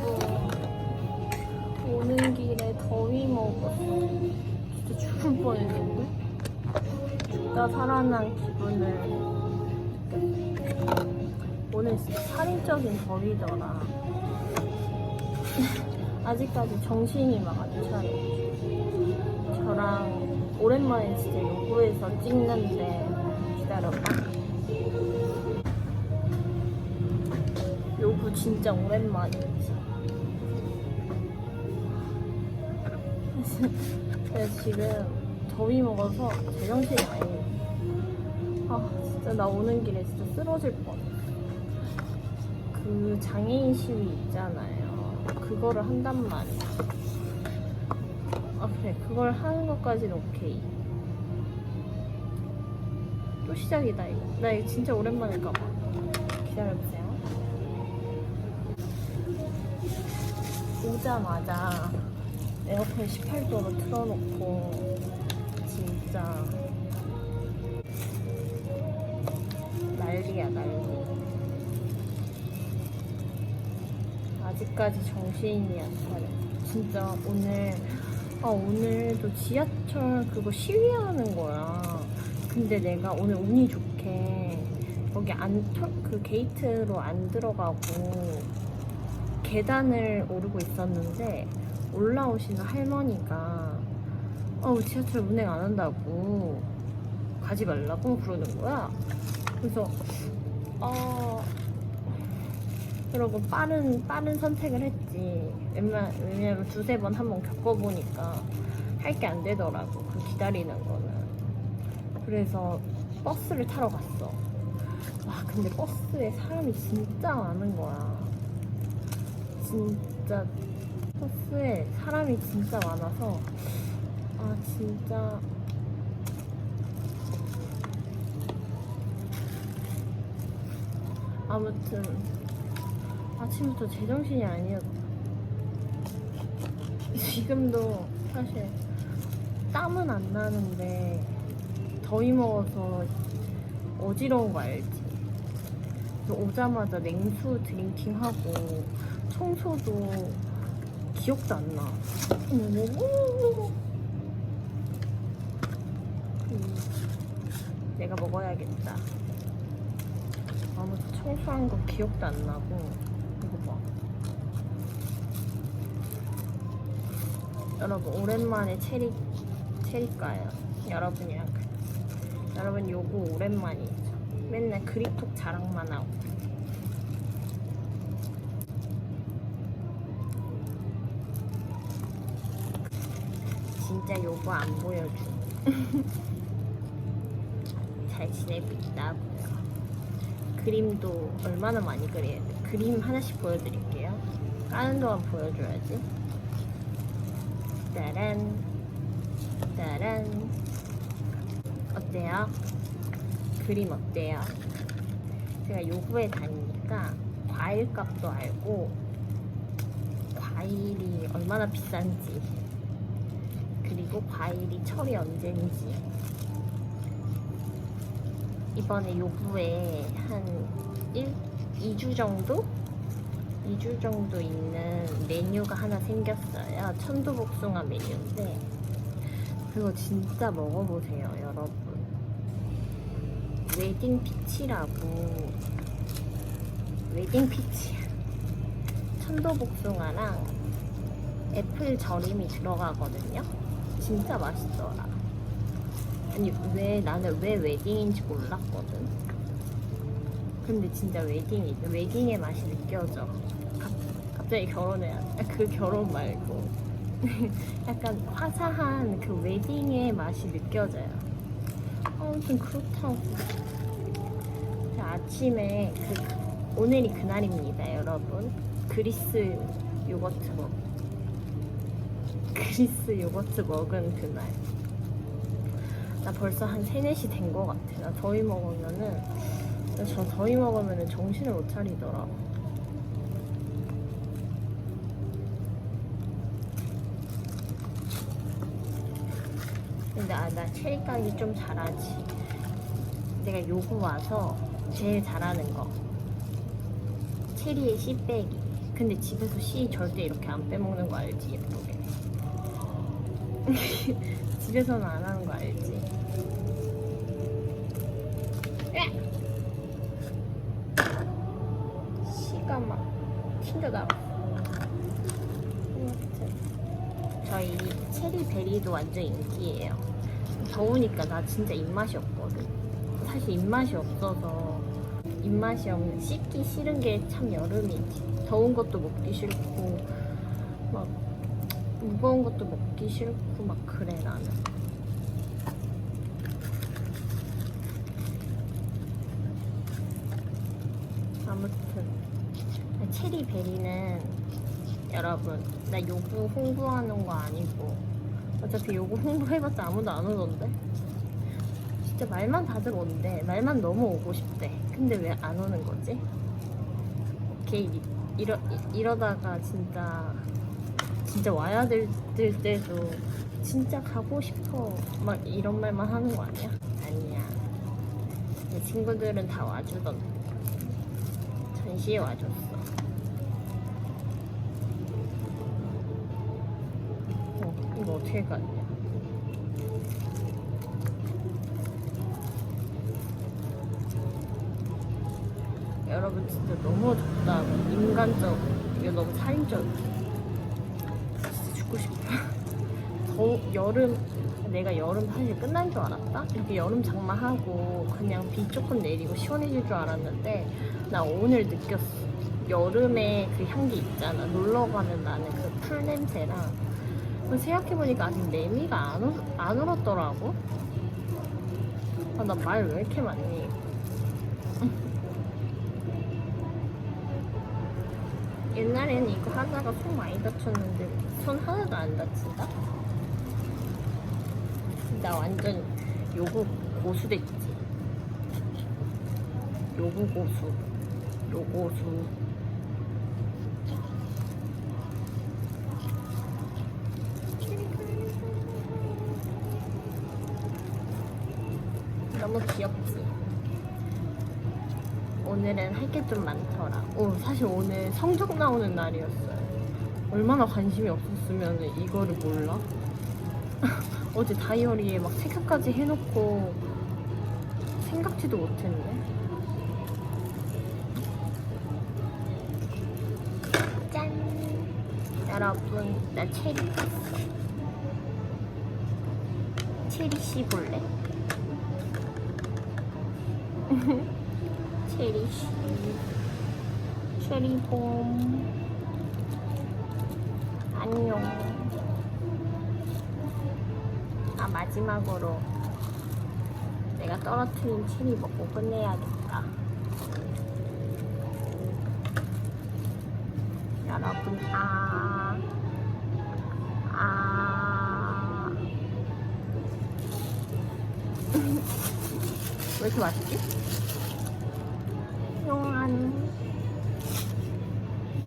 여러분 오는 길에 더위 먹었어. 진짜 죽을 뻔했는데? 죽다 살아난 기분을. 오늘 진짜 살인적인 더위더라. 아직까지 정신이 막 안 차려. 저랑 오랜만에 진짜 요구해서 찍는데 기다려봐. 요구 진짜 오랜만이지 그래서 지금 더위 먹어서 제정신이 아니에요 아 진짜 나 오는 길에 진짜 쓰러질 뻔. 그 장애인 시위 있잖아요. 그거를 한단 말이야. 아 그래 그걸 하는 것까지는 오케이. 또 시작이다 이거. 나 이거 진짜 오랜만에 가봐. 기다려보세요. 오자마자 에어컨 18도로 틀어놓고 진짜 난리야 난리. 아직까지 정신이 안 차려. 진짜 오늘 아 오늘도 지하철 그거 시위하는 거야. 근데 내가 오늘 운이 좋게 거기 안그 게이트로 안 들어가고 계단을 오르고 있었는데 올라오시는 할머니가 어 지하철 운행 안 한다고 가지 말라고 그러는 거야 그래서 어 그러고 빠른 빠른 선택을 했지. 왜냐면 두세 번 한번 겪어보니까 할 게 안 되더라고 그 기다리는 거는. 그래서 버스를 타러 갔어. 와 근데 버스에 사람이 진짜 많은 거야. 진짜 버스에 사람이 진짜 많아서 아 진짜 아무튼 아침부터 제정신이 아니었다. 지금도 사실 땀은 안 나는데 더위 먹어서 어지러운 거 알지? 오자마자 냉수 드링킹하고 청소도 기억도 안 나. 음, 내가 먹어야겠다. 아무튼 청소한 거 기억도 안 나고 이거 봐. 여러분 오랜만에 체리 체리 까요. 여러분이랑 그- 여러분 요거 오랜만이죠 맨날 그립톡 자랑만 하고 진짜 요거 안 보여줘 잘 지내고 있다고요 그림도 얼마나 많이 그려야 돼? 그림 하나씩 보여드릴게요. 까는 동안 보여줘야지. 따란, 따란. 어때요? 그림 어때요? 제가 요구에 다니니까 과일 값도 알고 과일이 얼마나 비싼지 그리고 과일이 철이 언제인지 이번에 요구에 한 1, 2주 정도? 2주 정도 있는 메뉴가 하나 생겼어요. 천도복숭아 메뉴인데 그거 진짜 먹어보세요, 여러분. 웨딩 피치라고 웨딩 피치 천도복숭아랑 애플 절임이 들어가거든요. 진짜 맛있더라. 아니 왜 나는 왜 웨딩인지 몰랐거든. 근데 진짜 웨딩이 웨딩의 맛이 느껴져. 갑, 갑자기 결혼해야 돼. 그 결혼 말고 약간 화사한 그 웨딩의 맛이 느껴져요. 아무튼 그렇다고. 자, 아침에 그 오늘이 그날입니다, 여러분. 그리스 요거트 먹. 그리스 요거트 먹은 그날. 나 벌써 한 3, 4시 된거 같아. 나 더위 먹으면은, 저 더위 먹으면은 정신을 못 차리더라. 근데 아, 나 체리 까기 좀 잘하지. 내가 요거 와서 제일 잘하는 거. 체리의 씨 빼기. 근데 집에서 씨 절대 이렇게 안 빼먹는 거 알지 예쁘게 집에서는 안 하는 거 알지! 씨가 막 아무튼 저희 체리베리도 완전 인기예요 더우니까 나 진짜 입맛이 없거든 사실 입맛이 없어서 입맛이 없는 씻기 싫은 게 참 여름이지. 더운 것도 먹기 싫고 막 무거운 것도 먹기 싫고 막 그래 나는. 아무튼 체리 베리는 여러분 나 요구 홍보하는 거 아니고 어차피 요거 홍보해봤자 아무도 안 오던데. 진짜 말만 다들 온대. 말만 너무 오고 싶대. 근데 왜 안 오는 거지? 오케이 이- 이러 이러다가 진짜 진짜 와야 될, 될 때도 진짜 가고 싶어 막 이런 말만 하는 거 아니야? 아니야. 내 친구들은 다 와주던. 전시에 와줬어. 어, 이거 어떻게 갔냐? 여러분 진짜 너무 덥다. 인간적, 이거 너무 살인적. 진짜 더 여름, 내가 여름 사실 끝난 줄 알았다? 이렇게 여름 장마하고 그냥 비 조금 내리고 시원해질 줄 알았는데 나 오늘 느꼈어. 여름에 그 향기 있잖아. 놀러 가면 나는 그 풀 냄새랑 생각해보니까 아직 매미가 안, 울, 안 울었더라고. 아, 나 말 왜 이렇게 많니? 옛날에는 이거 하다가 손 많이 다쳤는데 손 하나도 안 다친다? 나 완전 요구 고수 됐지. 요구 고수. 요 고수. 너무 귀엽지? 오늘은 할 게 좀 많더라. 오, 사실 오늘 성적 나오는 날이었어요. 얼마나 관심이 없었으면 이거를 몰라? 어제 다이어리에 막 체크까지 해놓고 생각지도 못했네. 짠! 여러분, 나 체리 샀어. 체리 씨 볼래? 체리 씨. 체리 봄. 안녕. 아, 마지막으로 내가 떨어뜨린 체리 먹고 끝내야겠다. 여러분, 아. 아. 왜 이렇게 맛있지? 용안.